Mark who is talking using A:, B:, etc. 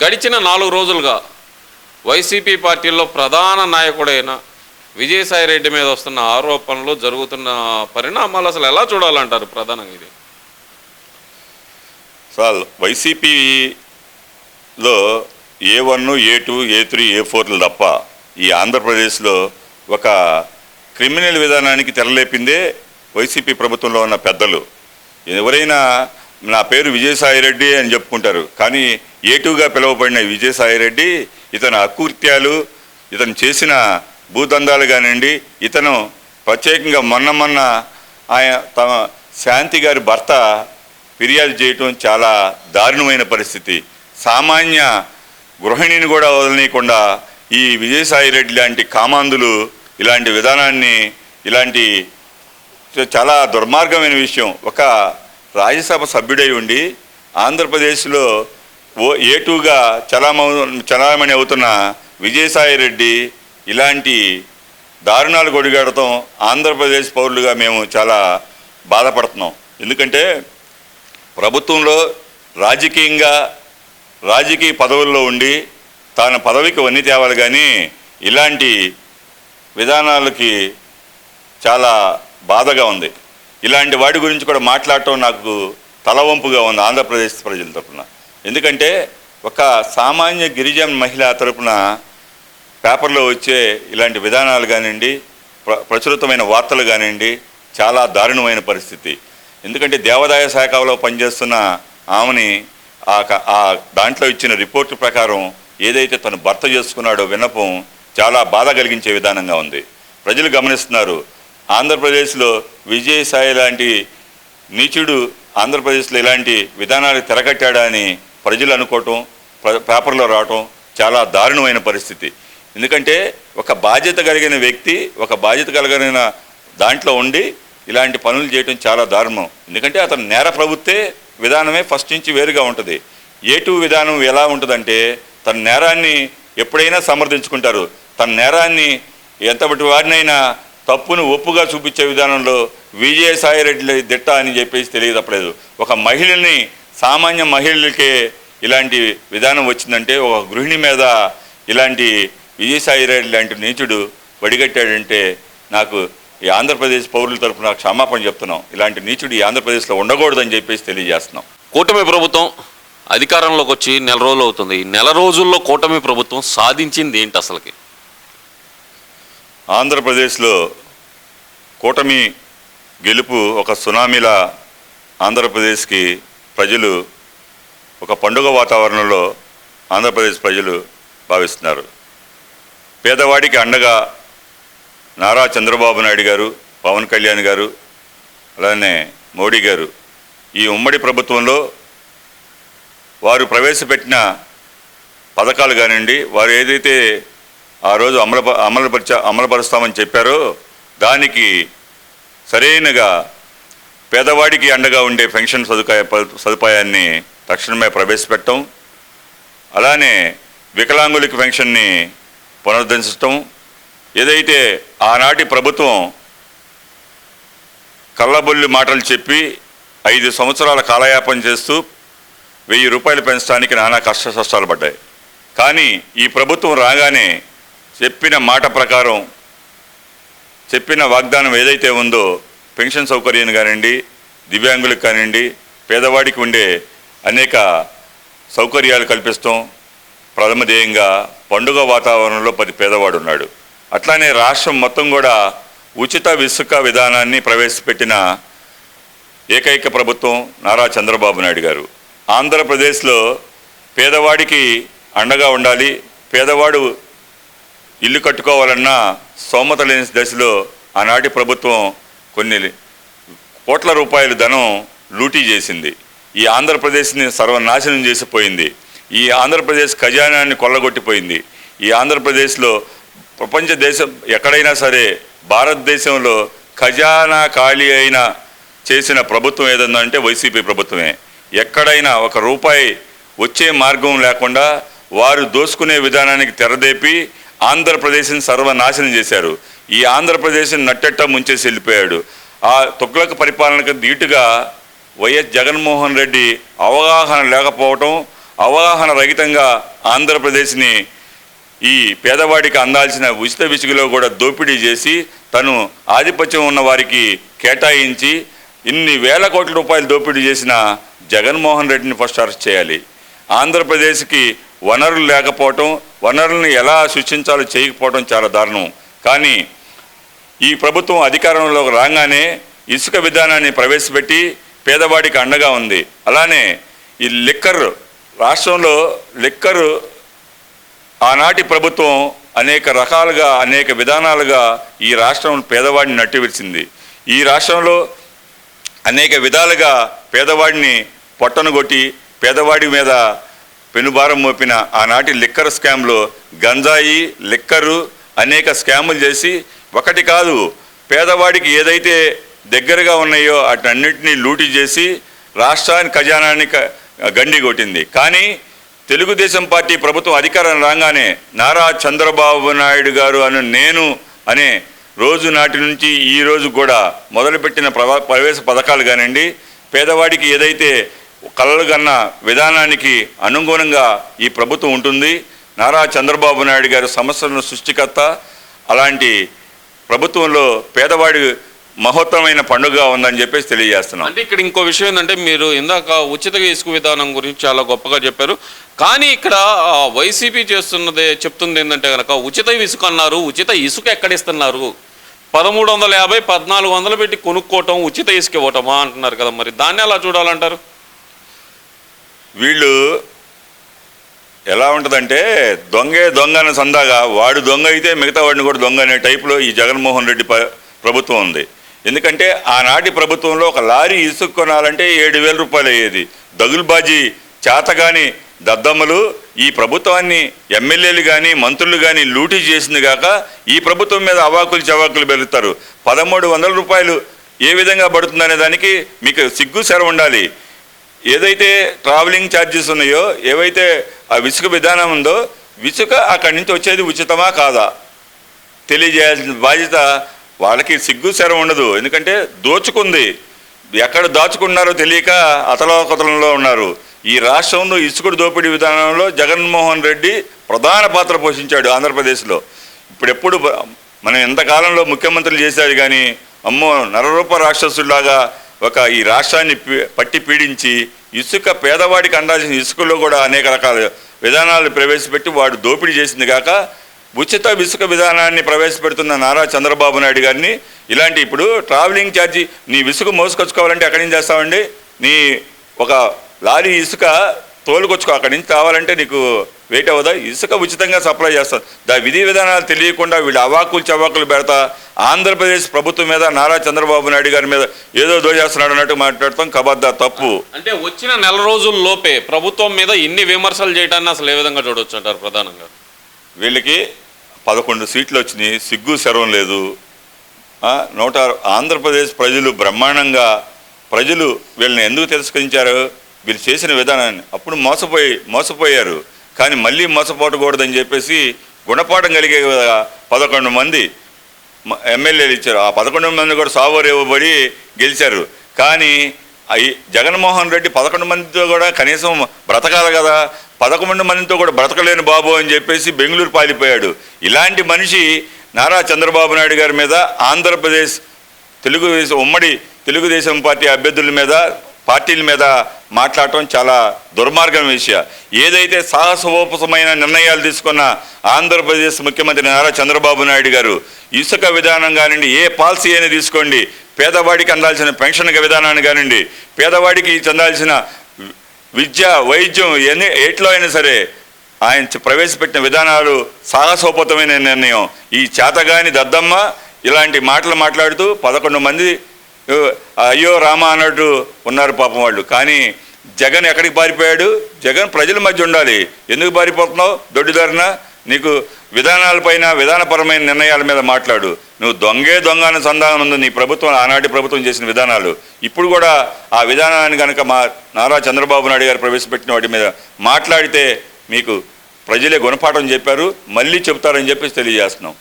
A: గడిచిన నాలుగు రోజులుగా వైసీపీ పార్టీలో ప్రధాన నాయకుడైన విజయసాయిరెడ్డి మీద వస్తున్న ఆరోపణలు జరుగుతున్న పరిణామాలు అసలు ఎలా చూడాలంటారు ప్రధానంగా ఇది?
B: సార్ వైసీపీలో A one A two A three A ఫోర్లు తప్ప ఈ ఆంధ్రప్రదేశ్లో ఒక క్రిమినల్ విధానానికి తెరలేపిందే వైసీపీ ప్రభుత్వంలో ఉన్న పెద్దలు. ఎవరైనా నా పేరు విజయసాయిరెడ్డి అని చెప్పుకుంటారు. కానీ ఏటుగా పిలువబడిన విజయసాయిరెడ్డి ఇతని అకృత్యాలు ఇతను చేసిన భూదందాలు కానివ్వండి ఇతను ప్రత్యేకంగా మొన్న మొన్న ఆయన తమ శాంతి గారి భర్త ఫిర్యాదు చేయటం చాలా దారుణమైన పరిస్థితి. సామాన్య గృహిణిని కూడా వదలనీయకుండా ఈ విజయసాయి రెడ్డి లాంటి కామాంధులు ఇలాంటి విధానాన్ని ఇలాంటి చాలా దుర్మార్గమైన విషయం. ఒక రాజ్యసభ సభ్యుడై ఉండి ఆంధ్రప్రదేశ్లో ఓ ఏటుగా చలామ చలామణి అవుతున్న విజయసాయి రెడ్డి ఇలాంటి దారుణాలు కొడిగడటం ఆంధ్రప్రదేశ్ పౌరులుగా మేము చాలా బాధపడుతున్నాం. ఎందుకంటే ప్రభుత్వంలో రాజకీయంగా రాజకీయ పదవుల్లో ఉండి తాను పదవికి వన్నీ తేవాలి కానీ ఇలాంటి విధానాలకి చాలా బాధగా ఉంది. ఇలాంటి వాటి గురించి కూడా మాట్లాడటం నాకు తలవంపుగా ఉంది ఆంధ్రప్రదేశ్ ప్రజల తరపున. ఎందుకంటే ఒక సామాన్య గిరిజన మహిళ తరపున పేపర్లో వచ్చే ఇలాంటి విధానాలు కానివ్వండి ప్ర ప్రచురితమైన వార్తలు కానివ్వండి చాలా దారుణమైన పరిస్థితి. ఎందుకంటే దేవాదాయ శాఖలో పనిచేస్తున్న ఆమెని ఆ క- ఆ దాంట్లో ఇచ్చిన రిపోర్టు ప్రకారం ఏదైతే తను భర్త చేసుకున్నాడో విన్నపం చాలా బాధ కలిగించే విధానంగా ఉంది. ప్రజలు గమనిస్తున్నారు ఆంధ్రప్రదేశ్లో విజయసాయి లాంటి నీచుడు ఆంధ్రప్రదేశ్లో ఇలాంటి విధానాలు తెరకట్టాడా అని ప్రజలు అనుకోవటం ప్ర- పేపర్లో రావటం చాలా దారుణమైన పరిస్థితి. ఎందుకంటే ఒక బాధ్యత కలిగిన వ్యక్తి ఒక బాధ్యత కలిగిన దాంట్లో ఉండి ఇలాంటి పనులు చేయటం చాలా దారుణం. ఎందుకంటే అతను నేర ప్రభుత్వే విధానమే ఫస్ట్ నుంచి వేరుగా ఉంటుంది. ఏ టూ విధానం ఎలా ఉంటుందంటే తన నేరాన్ని ఎప్పుడైనా సమర్థించుకుంటారు. తన నేరాన్ని ఎంతటి వారినైనా తప్పును ఒప్పుగా చూపించే విధానంలో విజయసాయి రెడ్డి దిట్ట అని చెప్పేసి తెలియదప్పలేదు ఒక మహిళని సామాన్య మహిళలకే ఇలాంటి విధానం వచ్చిందంటే ఒక గృహిణి మీద ఇలాంటి విజయసాయి రెడ్డి లాంటి నీచుడు వడిగట్టాడంటే నాకు ఈ ఆంధ్రప్రదేశ్ పౌరుల తరపున క్షమాపణ చెప్తున్నాం. ఇలాంటి నీచుడు ఈ ఆంధ్రప్రదేశ్లో ఉండకూడదని చెప్పేసి తెలియజేస్తున్నాం.
A: కూటమి ప్రభుత్వం అధికారంలోకి వచ్చి నెల రోజులు అవుతుంది. ఈ నెల రోజుల్లో కూటమి ప్రభుత్వం సాధించింది ఏంటి అసలుకి?
B: ఆంధ్రప్రదేశ్లో కూటమి గెలుపు ఒక సునామీలా ఆంధ్రప్రదేశ్కి ప్రజలు ఒక పండుగ వాతావరణంలో ఆంధ్రప్రదేశ్ ప్రజలు భావిస్తున్నారు. పేదవాడికి అండగా నారా చంద్రబాబు నాయుడు గారు పవన్ కళ్యాణ్ గారు అలానే మోడీ గారు ఈ ఉమ్మడి ప్రభుత్వంలో వారు ప్రవేశపెట్టిన పథకాలు కానివ్వండి వారు ఏదైతే ఆ రోజు అమలు అమలుపరిచ అమలుపరుస్తామని చెప్పారో దానికి సరైనగా పేదవాడికి అండగా ఉండే పెన్షన్ సదుపాయ సదుపాయాన్ని తక్షణమే ప్రవేశపెట్టడం అలానే వికలాంగులకి పెన్షన్ని పునరుద్ధరించడం ఏదైతే ఆనాటి ప్రభుత్వం కళ్ళబొల్లి మాటలు చెప్పి ఐదు సంవత్సరాల కాలయాపన చేస్తూ వెయ్యి రూపాయలు పెంచడానికి నానా కష్ట కష్టాలు పడ్డాయి. కానీ ఈ ప్రభుత్వం రాగానే చెప్పిన మాట ప్రకారం చెప్పిన వాగ్దానం ఏదైతే ఉందో పెన్షన్ సౌకర్యం కానివ్వండి దివ్యాంగులకు కానివ్వండి పేదవాడికి ఉండే అనేక సౌకర్యాలు కల్పిస్తాం. ప్రథమధేయంగా పండుగ వాతావరణంలో ప్రతి పేదవాడు ఉన్నాడు. అట్లానే రాష్ట్రం మొత్తం కూడా ఉచిత విసుక విధానాన్ని ప్రవేశపెట్టిన ఏకైక ప్రభుత్వం నారా చంద్రబాబు నాయుడు గారు. ఆంధ్రప్రదేశ్లో పేదవాడికి అండగా ఉండాలి పేదవాడు ఇల్లు కట్టుకోవాలన్న సోమత లేని దశలో ఆనాటి ప్రభుత్వం కొన్ని కోట్ల రూపాయల ధనం లూటీ చేసింది. ఈ ఆంధ్రప్రదేశ్ని సర్వనాశనం చేసిపోయింది. ఈ ఆంధ్రప్రదేశ్ ఖజానాన్ని కొల్లగొట్టిపోయింది. ఈ ఆంధ్రప్రదేశ్లో ప్రపంచ దేశం ఎక్కడైనా సరే భారతదేశంలో ఖజానా ఖాళీ అయిన చేసిన ప్రభుత్వం ఏదన్నంటే వైసీపీ ప్రభుత్వమే. ఎక్కడైనా ఒక రూపాయి వచ్చే మార్గం లేకుండా వారు దోసుకునే విధానానికి తెరదేపి ఆంధ్రప్రదేశ్ని సర్వనాశనం చేశారు. ఈ ఆంధ్రప్రదేశ్ని నట్టెట్ట ముంచేసి వెళ్ళిపోయాడు. ఆ తొగ్లక పరిపాలనకు ధీటుగా వైఎస్ జగన్మోహన్ రెడ్డి అవగాహన లేకపోవటం అవగాహన రహితంగా ఆంధ్రప్రదేశ్ని ఈ పేదవాడికి అందాల్సిన ఉచిత విసుగులో కూడా దోపిడీ చేసి తను ఆధిపత్యం ఉన్న వారికి కేటాయించి ఇన్ని వేల కోట్ల రూపాయలు దోపిడీ చేసిన జగన్మోహన్ రెడ్డిని ఫస్ట్ అరెస్ట్ చేయాలి. ఆంధ్రప్రదేశ్కి వనరులు లేకపోవటం వనరులను ఎలా సృష్టించాలో చేయకపోవడం చాలా దారుణం. కానీ ఈ ప్రభుత్వం అధికారంలోకి రాగానే ఇసుక విధానాన్ని ప్రవేశపెట్టి పేదవాడికి అండగా ఉంది. అలానే ఈ లిక్కర్ రాష్ట్రంలో లిక్కర్ ఆనాటి ప్రభుత్వం అనేక రకాలుగా అనేక విధానాలుగా ఈ రాష్ట్రం పేదవాడిని నట్టివిరిచింది ఈ రాష్ట్రంలో అనేక విధాలుగా పేదవాడిని పొట్టను కొట్టి పేదవాడి మీద పెనుభారం మోపిన ఆనాటి లిక్కర్ స్కామ్లో గంజాయి లిక్కరు అనేక స్కాములు చేసి ఒకటి కాదు పేదవాడికి ఏదైతే దగ్గరగా ఉన్నాయో అటన్నింటినీ లూటీ చేసి రాష్ట్రానికి ఖజానాన్ని గండి కొట్టింది. కానీ తెలుగుదేశం పార్టీ ప్రభుత్వం అధికారం రాగానే నారా చంద్రబాబు నాయుడు గారు అను నేను అనే రోజు నాటి నుంచి ఈ రోజు కూడా మొదలుపెట్టిన ప్రవా ప్రవేశ పథకాలు కానివ్వండి పేదవాడికి ఏదైతే కలలు కన్న విధానానికి అనుగుణంగా ఈ ప్రభుత్వం ఉంటుంది. నారా చంద్రబాబు నాయుడు గారు సమస్యలను సృష్టికర్త అలాంటి ప్రభుత్వంలో పేదవాడి మహోత్తరమైన పండుగ ఉందని చెప్పేసి తెలియజేస్తున్నాం.
A: అంటే ఇక్కడ ఇంకో విషయం ఏంటంటే మీరు ఇందాక ఉచిత ఇసుక విధానం గురించి చాలా గొప్పగా చెప్పారు. కానీ ఇక్కడ వైసీపీ చేస్తున్నది చెప్తుంది ఏంటంటే కనుక ఉచిత ఇసుక అన్నారు ఉచిత ఇసుక ఎక్కడిస్తున్నారు? పదమూడు వందల యాభై పద్నాలుగు వందలు పెట్టి కొనుక్కోవటం ఉచిత ఇసుక ఇవ్వటమా అంటున్నారు కదా మరి. దాన్ని ఎలా చూడాలంటారు?
B: వీళ్ళు ఎలా ఉంటుందంటే దొంగే దొంగ అనే సందాగా వాడు దొంగ అయితే మిగతా వాడిని కూడా దొంగ అనే టైపులో ఈ జగన్మోహన్ రెడ్డి ప్రభుత్వం ఉంది. ఎందుకంటే ఆనాటి ప్రభుత్వంలో ఒక లారీ ఇసుక కొనాలంటే ఏడు వేల రూపాయలు అయ్యేది. దగులుబాజీ చేతగాని దద్దమ్మలు ఈ ప్రభుత్వాన్ని ఎమ్మెల్యేలు కానీ మంత్రులు కానీ లూటీ చేసింది కాక ఈ ప్రభుత్వం మీద అవాకులు చవాకులు పెరుగుతారు. పదమూడు వందల రూపాయలు ఏ విధంగా పడుతుందనే దానికి మీకు సిగ్గు సెర ఉండాలి. ఏదైతే ట్రావెలింగ్ ఛార్జెస్ ఉన్నాయో ఏవైతే ఆ విసుక విధానం ఉందో విసుక అక్కడి నుంచి వచ్చేది ఉచితమా కాదా? తెలియజేయాల్సిన బాధ్యత వాళ్ళకి సిగ్గు శరం ఉండదు. ఎందుకంటే దోచుకుంది. ఎక్కడ దాచుకున్నారో తెలియక అతలోకతలంలో ఉన్నారు. ఈ రాష్ట్రంలో ఇసుకుడు దోపిడీ విధానంలో జగన్మోహన్ రెడ్డి ప్రధాన పాత్ర పోషించాడు ఆంధ్రప్రదేశ్లో. ఇప్పుడెప్పుడు మనం ఎంతకాలంలో ముఖ్యమంత్రులు చేశారు కానీ అమ్మో నరరూప రాక్షసులాగా ఒక ఈ రాష్ట్రాన్ని పీ- పట్టి పీడించి ఇసుక పేదవాడికి అందాల్సిన ఇసుకలో కూడా అనేక రకాల విధానాలు ప్రవేశపెట్టి వాడు దోపిడీ చేసింది కాక ఉచిత ఇసుక విధానాన్ని ప్రవేశపెడుతున్న నారా చంద్రబాబు నాయుడు గారిని ఇలాంటి ఇప్పుడు ట్రావెలింగ్ ఛార్జీ నీ ఇసుక మోసుకొచ్చుకోవాలంటే ఎక్కడి నుంచి చేస్తామండి నీ ఒక లారీ ఇసుక తోలుకొచ్చుకో అక్కడి నుంచి కావాలంటే నీకు వెయిట్ అవ్వదా? ఇసుక ఉచితంగా సప్లై చేస్తారు దా విధి విధానాలు తెలియకుండా వీళ్ళు అవాకులు చవాకులు పెడతా. ఆంధ్రప్రదేశ్ ప్రభుత్వం మీద నారా చంద్రబాబు నాయుడు గారి మీద ఏదో దోచేస్తున్నాడు అన్నట్టు మాట్లాడతాం. కబద్దా తప్పు.
A: అంటే వచ్చిన నెల రోజుల లోపే ప్రభుత్వం మీద ఇన్ని విమర్శలు చేయడాన్ని అసలు ఏ విధంగా చూడొచ్చు అంటారు ప్రధానంగా?
B: వీళ్ళకి పదకొండు సీట్లు వచ్చినాయి. సిగ్గు శరం లేదు. నూట ఆంధ్రప్రదేశ్ ప్రజలు బ్రహ్మాండంగా ప్రజలు వీళ్ళని ఎందుకు తిరస్కరించారు? వీళ్ళు చేసిన విధానాన్ని. అప్పుడు మోసపోయి మోసపోయారు. కానీ మళ్ళీ మోసపోటకూడదని చెప్పేసి గుణపాఠం కలిగే పదకొండు మంది ఎమ్మెల్యేలు ఇచ్చారు. ఆ పదకొండు మంది కూడా సావర్ ఇవ్వబడి గెలిచారు. కానీ జగన్మోహన్ రెడ్డి పదకొండు మందితో కూడా కనీసం బ్రతకాలి కదా. పదకొండు మందితో కూడా బ్రతకలేని బాబు అని చెప్పేసి బెంగళూరు పాలిపోయాడు. ఇలాంటి మనిషి నారా చంద్రబాబు నాయుడు గారి మీద ఆంధ్రప్రదేశ్ తెలుగుదేశం ఉమ్మడి తెలుగుదేశం పార్టీ అభ్యర్థుల మీద పార్టీల మీద మాట్లాడటం చాలా దుర్మార్గం విషయం. ఏదైతే సాహసోపసమైన నిర్ణయాలు తీసుకున్న ఆంధ్రప్రదేశ్ ముఖ్యమంత్రి నారా చంద్రబాబు నాయుడు గారు ఇసుక విధానం కానివ్వండి ఏ పాలసీ అయినా తీసుకోండి పేదవాడికి అందాల్సిన పెన్షన్ విధానాన్ని కానివ్వండి పేదవాడికి చెందాల్సిన విద్య వైద్యం ఎన్ని ఎట్లో అయినా సరే ఆయన ప్రవేశపెట్టిన విధానాలు సాహసోపతమైన నిర్ణయం. ఈ చేతగాని దద్దమ్మ ఇలాంటి మాటలు మాట్లాడుతూ పదకొండు మంది అయ్యో రామ అన్నట్టు ఉన్నారు పాపం వాళ్ళు. కానీ జగన్ ఎక్కడికి పారిపోయాడు? జగన్ ప్రజల మధ్య ఉండాలి. ఎందుకు పారిపోతున్నావు? దొడ్డిదారిన? నీకు విధానాలపైన విధానపరమైన నిర్ణయాల మీద మాట్లాడు. నువ్వు దొంగే దొంగ అనే సంధానం ఉంది. నీ ప్రభుత్వం ఆనాటి ప్రభుత్వం చేసిన విధానాలు. ఇప్పుడు కూడా ఆ విధానాన్ని కనుక మా నారా చంద్రబాబు నాయుడు గారు ప్రవేశపెట్టిన వాటి మీద మాట్లాడితే మీకు ప్రజలే గుణపాఠం చెప్పారు. మళ్ళీ చెప్తారని చెప్పేసి తెలియజేస్తున్నాం.